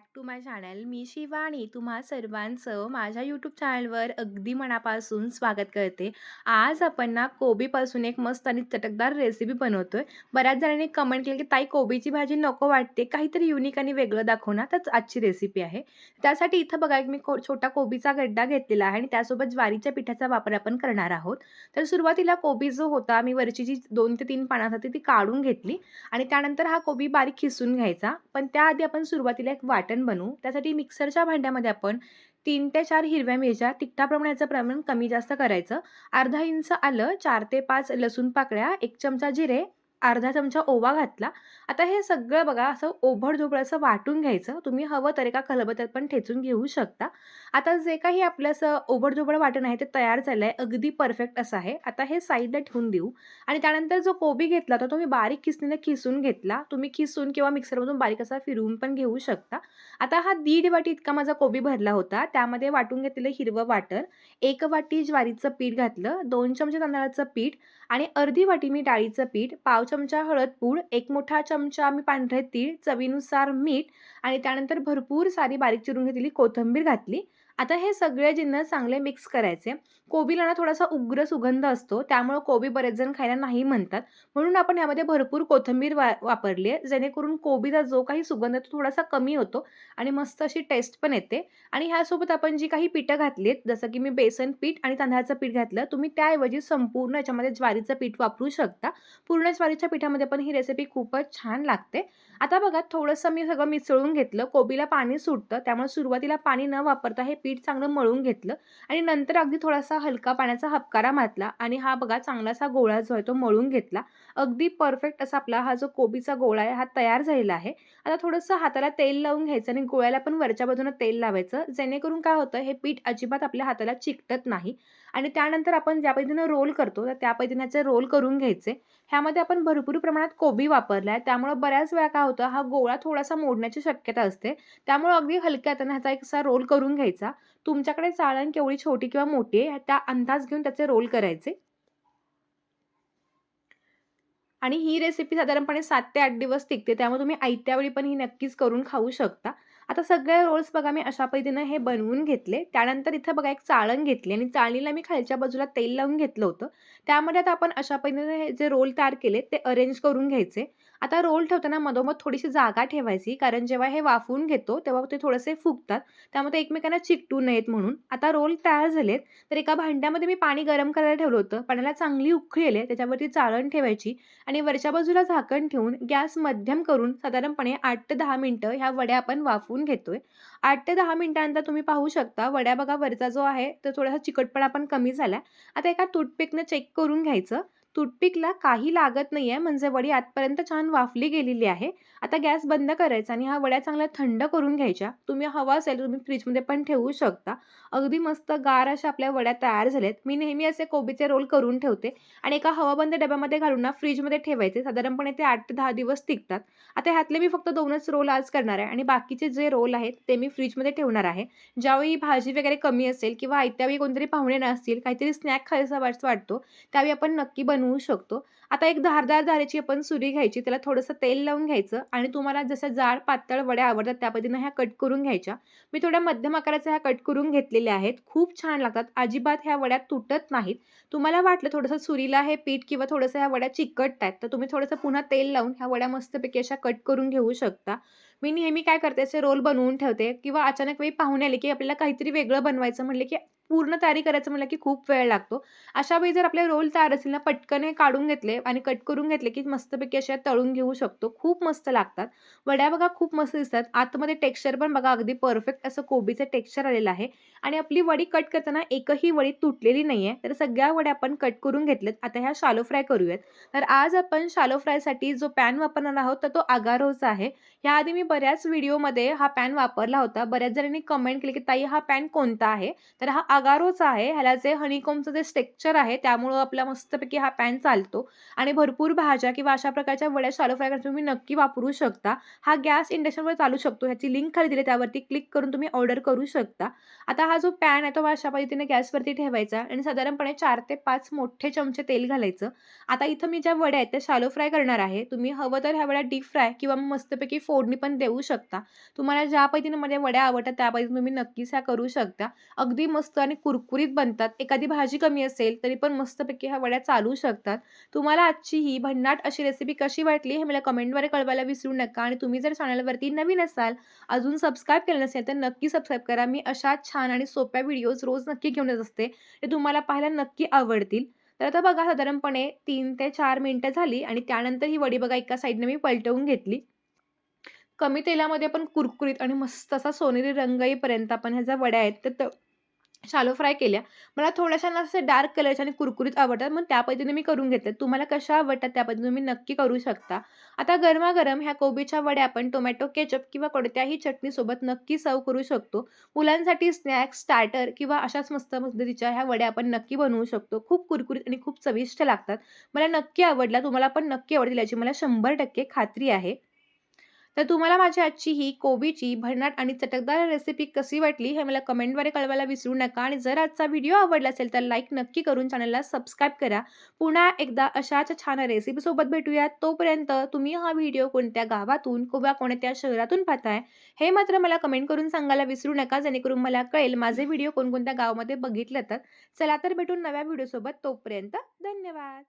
Back to my channel. मी शिवानी तुम्हा सर्वांचं माझ्या यूट्यूब चॅनलवर अगदी मनापासून स्वागत करते. आज आपण ना कोबीपासून एक मस्त आणि चटकदार रेसिपी बनवतोय. बऱ्याच जणांनी कमेंट केलं की "ताई कोबीची भाजी नको वाटते, काहीतरी युनिक आणि वेगळं दाखव ना." तर आजची रेसिपी आहे. त्यासाठी इथं बघा एक मी को छोटा कोबीचा गड्डा घेतलेला आहे आणि त्यासोबत ज्वारीच्या पिठाचा वापर आपण करणार आहोत. तर सुरुवातीला कोबी जो होता मी वरची जी दोन ते तीन पानं होती ती काढून घेतली आणि त्यानंतर हा कोबी बारीक खिसून घ्यायचा. पण त्याआधी आपण सुरुवातीला एक पॅटर्न बनवू. त्यासाठी मिक्सरच्या भांड्यामध्ये आपण तीन ते चार हिरव्या मिरच्या, तिखटाप्रमाणे प्रमाण कमी जास्त करायचं. अर्धा इंच आलं, चार ते पाच लसूण पाकळ्या, एक चमचा जिरे, अर्धा चमचा ओवा घातला. आता हे सगळं बघा असं ओबड-धोबड असं वाटून घ्यायचं. तुम्ही हवं तर एका खलबत्त्यात पण ठेचून घेऊ शकता. आता जे काही आपलं असं ओबड-धोबड वाटण आहे ते तयार झालं आहे. अगदी परफेक्ट असं आहे. आता हे साईडला ठेवून देऊ आणि त्यानंतर जो कोबी घेतला तर तो मी बारीक खिसणीने खिसून घेतला. तुम्ही खिसून किंवा मिक्सरमधून बारीक असा फिरवून पण घेऊ शकता. आता हा दीड वाटी इतका माझा कोबी भरला होता. त्यामध्ये वाटून घेतलेलं हिरवं वाटण, एक वाटी ज्वारीचं पीठ घातलं, दोन चमचे तांदळाचं पीठ आणि अर्धी वाटी मी डाळीचं पीठ, पाव चमचा हळद पूड, एक मोठा चमचा मी पांढरे तीळ, चवीनुसार मीठ आणि त्यानंतर भरपूर सारी बारीक चिरून घेतलेली कोथिंबीर घातली. आता हे सगळे जिन्नस चांगले मिक्स करायचे. कोबीला ना थोडासा उग्र सुगंध असतो, त्यामुळं कोबी बरेच जण खायला नाही म्हणतात. म्हणून आपण यामध्ये भरपूर कोथिंबीर वा वापरली आहे, जेणेकरून कोबीचा जो काही सुगंध आहे तो थोडासा कमी होतो आणि मस्त अशी टेस्ट पण येते. आणि ह्यासोबत आपण जी काही पिठं आहेत जसं की मी बेसन पीठ आणि तांदळाचं पीठ घातलं. तुम्ही त्याऐवजी संपूर्ण याच्यामध्ये ज्वारीचं पीठ वापरू शकता. पूर्ण ज्वारीच्या पिठामध्ये पण ही रेसिपी खूपच छान लागते. आता बघा थोडंसं मी सगळं मिसळून घेतलं. कोबीला पाणी सुटतं, त्यामुळे सुरुवातीला पाणी न वापरता हे पीठ पीठ चांगलं मळून घेतलं आणि नंतर अगदी थोडासा हलका पाण्याचा हबकारा मारला आणि हा बघा चांगलासा गोळा जो आहे तो मळून घेतला. अगदी परफेक्ट असा आपला हा जो कोबीचा गोळा आहे हा तयार झालेला आहे. आता थोडंसं हाताला तेल लावून घ्यायचं आणि गोळ्याला पण वरच्या बाजूनं तेल लावायचं. जेणेकरून काय होतं हे पीठ अजिबात आपल्या हाताला चिकटत नाही आणि त्यानंतर आपण ज्या पद्धतीनं रोल करतो तर त्या पद्धतीने रोल करून घ्यायचे. ह्यामध्ये आपण भरपूर प्रमाणात कोबी वापरला आहे, त्यामुळं बऱ्याच वेळा काय होतं हा गोळा थोडासा मोडण्याची शक्यता असते. त्यामुळं अगदी हलक्या हाताने ह्याचा एक असा रोल करून घ्यायचा. तुमच्याकडे चाळण केवढी छोटी किंवा मोठी आहे त्या अंदाज घेऊन त्याचे रोल करायचे. आणि ही रेसिपी साधारणपणे सात ते आठ दिवस टिकते. त्यामुळे तुम्ही आयत्यावेळी पण ही नक्कीच करून खाऊ शकता. आता सगळे रोल्स बघा मी अशा पद्धतीनं हे बनवून घेतले. त्यानंतर इथं बघा एक चाळण घेतली आणि चाळणीला मी खालच्या बाजूला तेल लावून घेतलं होतं. त्यामध्ये आता आपण अशा पद्धतीने हे जे रोल तयार केले ते अरेंज करून घ्यायचे. आता रोल ठेवताना मधोमध थोडीशी जागा ठेवायची, कारण जेव्हा हे वाफवून घेतो तेव्हा ते थोडेसे फुगतात. त्यामुळे ते एकमेकांना चिकटू नयेत म्हणून. आता रोल तयार झालेत, तर एका भांड्यामध्ये मी पाणी गरम करायला ठेवलं होतं. पाण्याला चांगली उकळी आली त्याच्यावरती चाळण ठेवायची आणि वरच्या बाजूला झाकण ठेवून गॅस मध्यम करून साधारणपणे आठ ते दहा मिनटं ह्या वड्या आपण वाफवून घेतोय. आठ ते दहा मिनिटानंतर तुम्ही पाहू शकता वड्या बघा वरचा जो आहे तो थोडासा चिकटपणा पण कमी झाला आता एका टूथपिकनं चेक करून घ्यायचं. टूथपिकला काही लागत नाही आहे म्हणजे वडी आतपर्यंत छान वाफली गेलेली आहे. आता गॅस बंद करायचा आणि ह्या वड्या चांगल्या थंड करून घ्यायच्या. तुम्ही हवा असेल तुम्ही फ्रीजमध्ये पण ठेवू शकता. अगदी मस्त गार अशा आपल्या वड्या तयार झाल्यात. मी नेहमी असे कोबीचे रोल करून ठेवते आणि एका हवाबंद डब्यामध्ये घालून ना फ्रीजमध्ये ठेवायचे. साधारणपणे ते आठ ते दहा दिवस टिकतात. आता ह्यातले मी फक्त दोनच रोल आज करणार आहे आणि बाकीचे जे रोल आहेत ते मी फ्रीजमध्ये ठेवणार आहे. ज्यावेळी भाजी वगैरे कमी असेल किंवा आयत्यावेळी कोणतरी पाहुणे नसतील, काहीतरी स्नॅक खायचा वाटतो, त्यावेळी आपण नक्की बनवू शकतो. आता एक धारदार धारेची आपण सुरी घ्यायची, त्याला थोडंसं तेल लावून घ्यायचं आणि तुम्हाला जसं जाड पातळ वड्या आवडतात त्या पद्धतीनं ह्या कट करून घ्यायच्या. मी थोड्या मध्यम आकाराच्या ह्या कट करून घेतलेल्या आहेत. खूप छान लागतात. अजिबात ह्या वड्या तुटत नाहीत. तुम्हाला वाटलं थोडंसं सुरीला हे पीठ किंवा थोडंसं ह्या वड्या चिकटतायत, तर तुम्ही थोडंसं पुन्हा तेल लावून ह्या वड्या मस्तपैकी अशा कट करून घेऊ शकता. मी नेहमी काय करते असे रोल बनवून ठेवते किंवा अचानक वेळी पाहुणे आले, की आपल्याला काहीतरी वेगळं बनवायचं म्हटलं, की पूर्ण तयारी करायचं म्हटलं, की खूप वेळ लागतो. अशा वेळी जर आपले रोल तयार असतील ना पटकन हे काढून घेतले आणि कट करून घेतले, की मस्तपैकी अशा तळून घेऊ शकतो. खूप मस्त लागतात. वड्या बघा खूप मस्त दिसतात. आतमध्ये टेक्स्चर पण बघा अगदी परफेक्ट असं कोबीचं टेक्स्चर आलेलं आहे आणि आपली वडी कट करताना एकही वडी तुटलेली नाही आहे तर सगळ्या वड्या आपण कट करून घेतल्यात. आता ह्या शालो फ्राय करूयात. तर आज आपण शालो फ्रायसाठी जो पॅन वापरणार आहोत तर तो आगारोचा आहे. ह्याआधी मी बऱ्याच व्हिडिओमध्ये हा पॅन वापरला होता. बऱ्याच जणांनी कमेंट केली, की "ताई हा पॅन कोणता आहे?" तर हा आगारोचा आहे. ह्याला जे हनीकोमचं जे स्ट्रक्चर आहे त्यामुळं आपला मस्तपैकी हा पॅन चालतो आणि भरपूर भाज्या किंवा अशा प्रकारच्या वड्या शालो फ्राय करायला तुम्ही नक्की वापरू शकता. हा गॅस इंडक्शनवर चालू शकतो. ह्याची लिंक खाली दिली त्यावरती क्लिक करून तुम्ही ऑर्डर करू शकता. आता हा जो पॅन आहे तो अशा पद्धतीने गॅसवरती ठेवायचा आणि साधारणपणे चार ते पाच मोठे चमचे तेल घालायचं. आता इथं मी ज्या वड्या आहेत त्या शालो फ्राय करणार आहे. तुम्ही हवं तर ह्या वड्या डीप फ्राय किंवा मस्तपैकी फोडणी पण देऊ शकता. तुम्हाला ज्या पद्धतीने मध्ये वड्या आवडतात त्या पद्धतीने तुम्ही नक्कीच ह्या करू शकता. अगदी मस्त आणि कुरकुरीत बनतात. एखादी भाजी कमी असेल तरी पण मस्तपैकी ह्या वड्या चालू शकतात. तुम्हाला आजची ही भन्नाट अशी रेसिपी कशी वाटली हे मला कमेंटद्वारे कळवायला विसरू नका आणि तुम्ही जर चॅनलवरती नवीन असाल, अजून सबस्क्राईब केलं नसेल तर नक्की सबस्क्राईब करा. मी अशा छान आणि सोप्या व्हिडिओज रोज नक्की घेऊन येत असते. ते तुम्हाला पाहायला नक्की आवडतील. तर आता बघा साधारणपणे तीन ते चार मिनिटं झाली आणि त्यानंतर ही वडी बघा एका साईडने मी पलटवून घेतली. कमी तेलामध्ये आपण कुरकुरीत आणि मस्त असा सोनेरी रंग येईपर्यंत आपण ह्या ज्या वड्या आहेत त्या शालो फ्राय केल्या. मला थोड्याशा ना असे डार्क कलरच्या आणि कुरकुरीत आवडतात. मग त्या पद्धतीने मी करून घेतल्या. तुम्हाला कशा आवडतात त्या पद्धतीने तुम्ही नक्की करू शकता. आता गरमागरम ह्या कोबीच्या वड्या आपण टोमॅटो केचप किंवा कोणत्याही चटणीसोबत नक्की सर्व करू शकतो. मुलांसाठी स्नॅक्स, स्टार्टर किंवा अशाच मस्त पद्धतीच्या ह्या वड्या आपण नक्की बनवू शकतो. खूप कुरकुरीत आणि खूप चविष्ट लागतात. मला नक्की आवडला तुम्हाला पण नक्की आवडतील याची मला 100% खात्री आहे. तर तुम्हाला माझी आजची ही कोबीची भन्नाट आणि चटकदार रेसिपी कशी वाटली हे मला कमेंटद्वारे कळवायला विसरू नका आणि जर आजचा व्हिडिओ आवडला असेल तर लाईक नक्की करून चॅनलला सबस्क्राईब करा. पुन्हा एकदा अशाच छान रेसिपीसोबत भेटूयात. तोपर्यंत तुम्ही हा व्हिडिओ कोणत्या गावातून किंवा कोणत्या शहरातून पाहताय हे मात्र मला कमेंट करून सांगायला विसरू नका. जेणेकरून मला कळेल माझे व्हिडिओ कोणकोणत्या गावामध्ये बघितलं तर चला तर भेटून नव्या व्हिडिओसोबत. तोपर्यंत धन्यवाद.